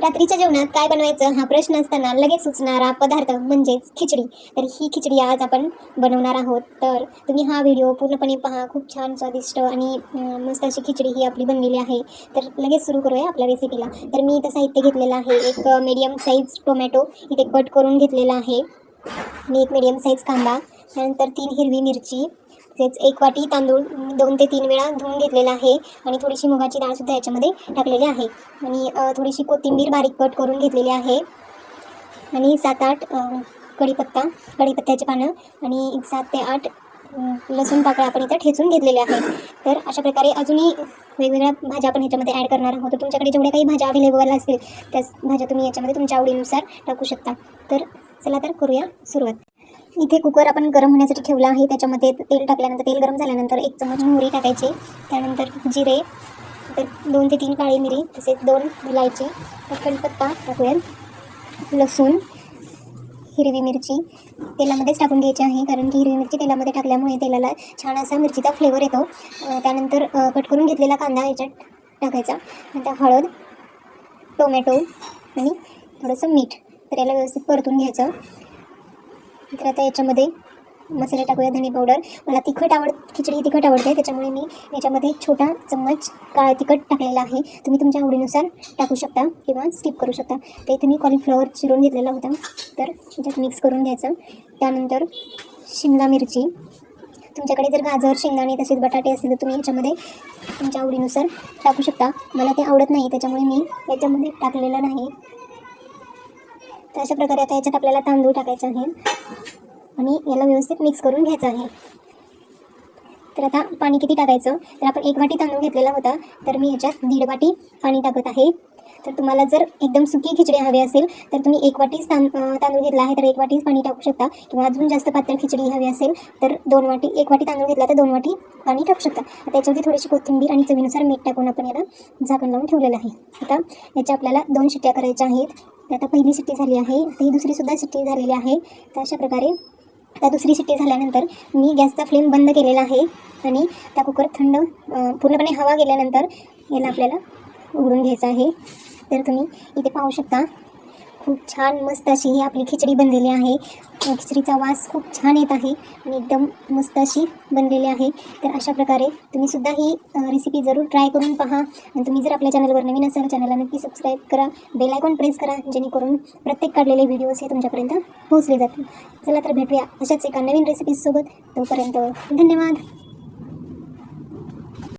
रात्रीच्या जेवणात काय बनवायचं हा प्रश्न असताना लगेच सुचणारा पदार्थ म्हणजेच खिचडी. तर ही खिचडी आज आपण बनवणार आहोत. तर तुम्ही हा व्हिडिओ पूर्णपणे पहा. खूप छान स्वादिष्ट आणि मस्त अशी खिचडी ही आपली बनलेली आहे. तर लगेच सुरू करूया आपल्या रेसिपीला तर मी इथं साहित्य घेतलेलं आहे. एक मीडियम साईज टोमॅटो इथे कट करून घेतलेला आहे. आणि एक मीडियम साईज कांदा त्यानंतर तीन हिरवी मिरची तसेच एक वाटी तांदूळ दोन ते तीन वेळा धुवून घेतलेला आहे. आणि थोडीशी मुगाची डाळसुद्धा याच्यामध्ये टाकलेली आहे. आणि थोडीशी कोथिंबीर बारीक कट करून घेतलेली आहे. आणि सात आठ कढीपत्ता कढीपत्त्याचे पानं आणि एक सात ते आठ लसूण पाकळ्या आपण इथं ठेचून घेतलेल्या आहेत. तर अशा प्रकारे अजूनही वेगवेगळ्या भाज्या आपण ह्याच्यामध्ये ॲड करणार आहोत. तर तुमच्याकडे जेवढ्या काही भाज्या अवेलेबल असतील त्याच भाज्या तुम्ही याच्यामध्ये तुमच्या आवडीनुसार टाकू शकता. तर चला तर करूया सुरुवात. इथे कुकर आपण गरम होण्यासाठी ठेवला आहे. त्याच्यामध्ये तेल टाकल्यानंतर तेल गरम झाल्यानंतर एक चमच मोहरी टाकायची. त्यानंतर जिरे तर दोन ते तीन काळी मिरी तसेच दोन इलायची तर कढीपत्ता टाकूयात. लसूण हिरवी मिरची तेलामध्येच टाकून घ्यायची आहे कारण की हिरवी मिरची तेलामध्ये टाकल्यामुळे तेलाला छान असा मिरचीचा फ्लेवर येतो. त्यानंतर कट करून घेतलेला कांदा याच्यात टाकायचा. नंतर हळद टोमॅटो आणि थोडंसं मीठ तर याला व्यवस्थित परतून घ्यायचं. तर आता याच्यामध्ये मसाले टाकूया धने पावडर मला तिखट आवड खिचडी तिखट आवडते त्याच्यामुळे मी याच्यामध्ये छोटा चम्मच काळा तिखट टाकलेला आहे. तुम्ही तुमच्या आवडीनुसार टाकू शकता किंवा स्किप करू शकता. ते इथे मी कॉलीफ्लॉवर चिरून घेतलेला होता. तर त्याच्यात मिक्स करून घ्यायचं. त्यानंतर शिमला मिरची. तुमच्याकडे जर गाजर शेंगदाणे तसेच बटाटे असतील तर तुम्ही याच्यामध्ये तुमच्या आवडीनुसार टाकू शकता. मला ते आवडत नाही त्याच्यामुळे मी याच्यामध्ये टाकलेलं नाही. तर अशा प्रकारे आता याच्यात आपल्याला तांदूळ टाकायचे आहे. आणि याला व्यवस्थित मिक्स करून घ्यायचं आहे. तर आता पाणी किती टाकायचं? तर आपण एक वाटी तांदूळ घेतलेला होता. तर मी याच्यात दीड वाटी पाणी टाकत आहे. तर तुम्हाला जर एकदम सुकी खिचडी हवी असेल तर तुम्ही एक वाटीच तां तांदूळ घेतला आहे तर एक वाटीच पाणी टाकू शकता. किंवा अजून जास्त पातळ खिचडी हवी असेल तर दोन वाटी एक वाटी तांदूळ घेतला तर दोन वाटी पाणी टाकू शकता. आता याच्यावरती थोडीशी कोथिंबीर आणि चवीनुसार मीठ टाकून आपण याला झाकण लावून ठेवलेलं आहे. आता याच्या आपल्याला दोन शिट्ट्या करायच्या आहेत. तर आता पहिली सिटी झाली आहे. आता ही दुसरीसुद्धा सिटी झालेली आहे. तर अशा प्रकारे त्या दुसरी सिटी झाल्यानंतर मी गॅसचा फ्लेम बंद केलेला आहे आणि त्या कुकर थंड पूर्णपणे हवा गेल्यानंतर याला आपल्याला उघडून घ्यायचं आहे. तर तुम्ही इथे पाहू शकता. खूप छान मस्त अशी ही आपली खिचडी बनलेली आहे. खिचडीचा वास खूप छान येत आहे आणि एकदम मस्त अशी बनलेली आहे. तर अशा प्रकारे तुम्ही सुद्धा ही रेसिपी जरूर ट्राय करून पहा. आणि तुम्ही जर आपल्या चॅनलवर नवीन असाल चॅनलला नक्की सबस्क्राईब करा. बेल आयकॉन प्रेस करा जेणेकरून प्रत्येक काढलेले व्हिडिओज हे तुमच्यापर्यंत पोहोचले जातील. चला तर भेटूया अशाच एका नवीन रेसिपीजसोबत तोपर्यंत धन्यवाद.